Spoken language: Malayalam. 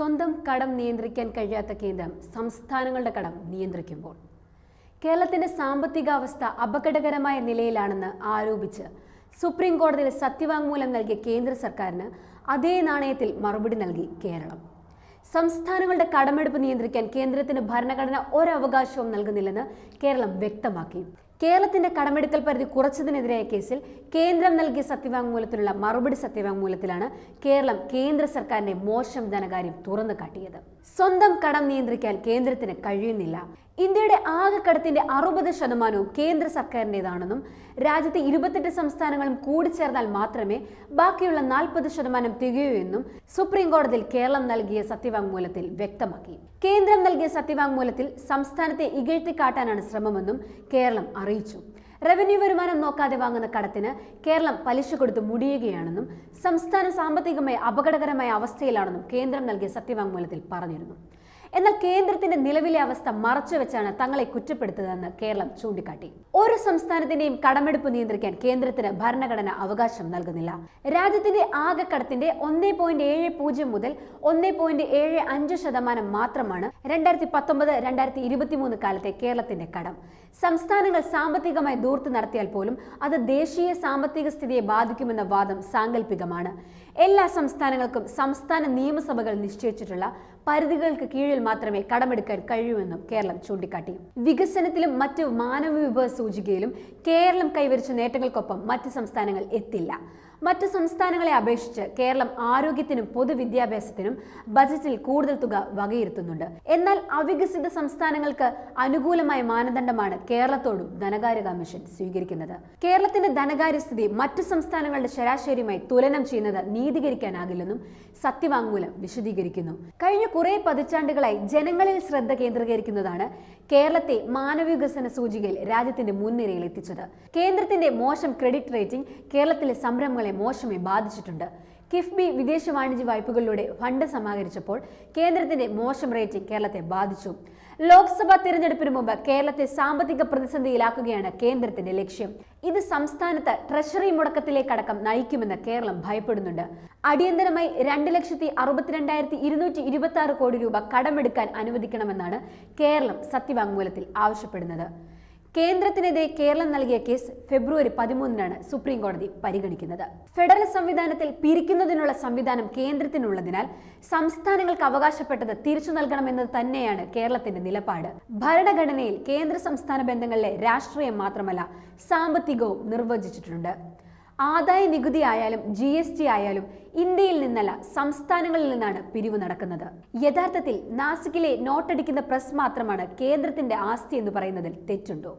സ്വന്തം കടം നിയന്ത്രിക്കാൻ കഴിയാത്ത കേന്ദ്രം സംസ്ഥാനങ്ങളുടെ കടം നിയന്ത്രിക്കുമ്പോൾ. കേരളത്തിന്റെ സാമ്പത്തികാവസ്ഥ അപകടകരമായ നിലയിലാണെന്ന് ആരോപിച്ച് സുപ്രീം കോടതിയിൽ സത്യവാങ്മൂലം നൽകിയ കേന്ദ്ര സർക്കാരിന് അതേ നാണയത്തിൽ മറുപടി നൽകി കേരളം. സംസ്ഥാനങ്ങളുടെ കടമെടുപ്പ് നിയന്ത്രിക്കാൻ കേന്ദ്രത്തിന് ഭരണഘടന ഒരവകാശവും നൽകുന്നില്ലെന്ന് കേരളം വ്യക്തമാക്കി. കേരളത്തിന്റെ കടമെടുക്കൽ പരിധി കുറച്ചതിനെതിരായ കേസിൽ കേന്ദ്രം നൽകിയ സത്യവാങ്മൂലത്തിലുള്ള മറുപടി സത്യവാങ്മൂലത്തിലാണ് കേരളം കേന്ദ്ര സർക്കാരിന്റെ മോശം ധനകാര്യം തുറന്നു കാട്ടിയത്. സ്വന്തം കടം നിയന്ത്രിക്കാൻ കേന്ദ്രത്തിന് കഴിയുന്നില്ല. ഇന്ത്യയുടെ ആകെ കടത്തിന്റെ അറുപത് ശതമാനവും കേന്ദ്ര സർക്കാരിന്റെതാണെന്നും രാജ്യത്തെ ഇരുപത്തെട്ട് സംസ്ഥാനങ്ങളും കൂടിച്ചേർന്നാൽ മാത്രമേ ബാക്കിയുള്ള നാൽപ്പത് ശതമാനം തികയൂ എന്നും സുപ്രീം കോടതിയിൽ കേരളം നൽകിയ സത്യവാങ്മൂലത്തിൽ വ്യക്തമാക്കി. കേന്ദ്രം നൽകിയ സത്യവാങ്മൂലത്തിൽ സംസ്ഥാനത്തെ ഇകഴ്ത്തി കാട്ടാനാണ് ശ്രമമെന്നും കേരളം അറിയിച്ചു. റവന്യൂ വരുമാനം നോക്കാതെ വാങ്ങുന്ന കടത്തിന് കേരളം പലിശ കൊടുത്ത് മുടിയുകയാണെന്നും സംസ്ഥാനം സാമ്പത്തികമായി അപകടകരമായ അവസ്ഥയിലാണെന്നും കേന്ദ്രം നൽകിയ സത്യവാങ്മൂലത്തിൽ പറഞ്ഞിരുന്നു. എന്നാൽ കേന്ദ്രത്തിന്റെ നിലവിലെ അവസ്ഥ മറച്ചുവെച്ചാണ് തങ്ങളെ കുറ്റപ്പെടുത്തുന്നതെന്ന് കേരളം ചൂണ്ടിക്കാട്ടി. ഒരു സംസ്ഥാനത്തിന്റെയും കടമെടുപ്പ് നിയന്ത്രിക്കാൻ കേന്ദ്രത്തിന് ഭരണഘടന അവകാശം നൽകുന്നില്ല. രാജ്യത്തിന്റെ ആകെ കടത്തിന്റെ ഒന്നേ പോയിന്റ് ഏഴ് പൂജ്യം മുതൽ ഒന്നേ പോയിന്റ് ഏഴ് അഞ്ച് ശതമാനം മാത്രമാണ് രണ്ടായിരത്തി പത്തൊമ്പത് രണ്ടായിരത്തി ഇരുപത്തിമൂന്ന് കാലത്തെ കേരളത്തിന്റെ കടം. സംസ്ഥാനങ്ങൾ സാമ്പത്തികമായി ദൂർത്ത് നടത്തിയാൽ പോലും അത് ദേശീയ സാമ്പത്തിക സ്ഥിതിയെ ബാധിക്കുമെന്ന വാദം സാങ്കല്പികമാണ് എല്ലാ സംസ്ഥാനങ്ങൾക്കും സംസ്ഥാന നിയമസഭകൾ നിശ്ചയിച്ചിട്ടുള്ള പരിധികൾക്ക് കീഴിൽ മാത്രമേ കടമെടുക്കാൻ കഴിയൂവെന്നും കേരളം ചൂണ്ടിക്കാട്ടി. വികസനത്തിലും മറ്റ് മാനവ വിഭവ സൂചികയിലും കേരളം കൈവരിച്ച നേട്ടങ്ങൾക്കൊപ്പം മറ്റ് സംസ്ഥാനങ്ങൾ എത്തില്ല. മറ്റ് സംസ്ഥാനങ്ങളെ അപേക്ഷിച്ച് കേരളം ആരോഗ്യത്തിനും പൊതുവിദ്യാഭ്യാസത്തിനും ബജറ്റിൽ കൂടുതൽ തുക വകയിരുത്തുന്നുണ്ട്. എന്നാൽ അവികസിത സംസ്ഥാനങ്ങൾക്ക് അനുകൂലമായ മാനദണ്ഡമാണ് കേരളത്തോടും ധനകാര്യ കമ്മീഷൻ സ്വീകരിക്കുന്നത്. കേരളത്തിന്റെ ധനകാര്യസ്ഥിതി മറ്റു സംസ്ഥാനങ്ങളുടെ ശരാശരിയുമായി തുലനം ചെയ്യുന്നത് നീതീകരിക്കാനാകില്ലെന്നും സത്യവാങ്മൂലം വിശദീകരിക്കുന്നു. കഴിഞ്ഞ കുറെ പതിറ്റാണ്ടുകളായി ജനങ്ങളിൽ ശ്രദ്ധ കേന്ദ്രീകരിക്കുന്നതാണ് കേരളത്തെ മാനവവികസന സൂചികയിൽ രാജ്യത്തിന്റെ മുൻനിരയിൽ എത്തിച്ചത്. കേന്ദ്രത്തിന്റെ മോശം ക്രെഡിറ്റ് റേറ്റിംഗ് കേരളത്തിലെ സംരംഭങ്ങളെ മോശമായി ബാധിച്ചിട്ടുണ്ട്. കിഫ്ബി വിദേശ വാണിജ്യ വായ്പകളിലൂടെ ഫണ്ട് സമാഹരിച്ചപ്പോൾ കേന്ദ്രത്തിന്റെ മോശം റേറ്റിംഗ് കേരളത്തെ ബാധിച്ചു. ലോക്സഭാ തിരഞ്ഞെടുപ്പിന് മുമ്പ് കേരളത്തെ സാമ്പത്തിക പ്രതിസന്ധിയിലാക്കുകയാണ് കേന്ദ്രത്തിന്റെ ലക്ഷ്യം. ഇത് സംസ്ഥാനത്ത് ട്രഷറി മുടക്കത്തിലേക്കടക്കം നയിക്കുമെന്ന് കേരളം ഭയപ്പെടുന്നുണ്ട്. അടിയന്തരമായി രണ്ട് ലക്ഷത്തി അറുപത്തിരണ്ടായിരത്തി ഇരുന്നൂറ്റി ഇരുപത്തി ആറ് കോടി രൂപ കടമെടുക്കാൻ അനുവദിക്കണമെന്നാണ് കേരളം സത്യവാങ്മൂലത്തിൽ ആവശ്യപ്പെടുന്നത്. കേന്ദ്രത്തിനെതിരെ കേരളം നൽകിയ കേസ് ഫെബ്രുവരി പതിമൂന്നിനാണ് സുപ്രീം കോടതി പരിഗണിക്കുന്നത്. ഫെഡറൽ സംവിധാനത്തിൽ പിരിക്കുന്നതിനുള്ള സംവിധാനം കേന്ദ്രത്തിനുള്ളതിനാൽ സംസ്ഥാനങ്ങൾക്ക് അവകാശപ്പെട്ടത് തിരിച്ചു നൽകണമെന്നത് തന്നെയാണ് കേരളത്തിന്റെ നിലപാട്. ഭരണഘടനയിൽ കേന്ദ്ര സംസ്ഥാന ബന്ധങ്ങളിലെ രാഷ്ട്രീയം മാത്രമല്ല സാമ്പത്തികവും നിർവചിച്ചിട്ടുണ്ട്. ആദായ നികുതി ആയാലും ജി എസ് ടി ആയാലും ഇന്ത്യയിൽ നിന്നല്ല സംസ്ഥാനങ്ങളിൽ നിന്നാണ് പിരിവ് നടക്കുന്നത്. യഥാർത്ഥത്തിൽ നാസിക്കിലെ നോട്ടടിക്കുന്ന പ്രസ് മാത്രമാണ് കേന്ദ്രത്തിന്റെ ആസ്തി എന്ന് പറയുന്നതിൽ തെറ്റുണ്ടോ?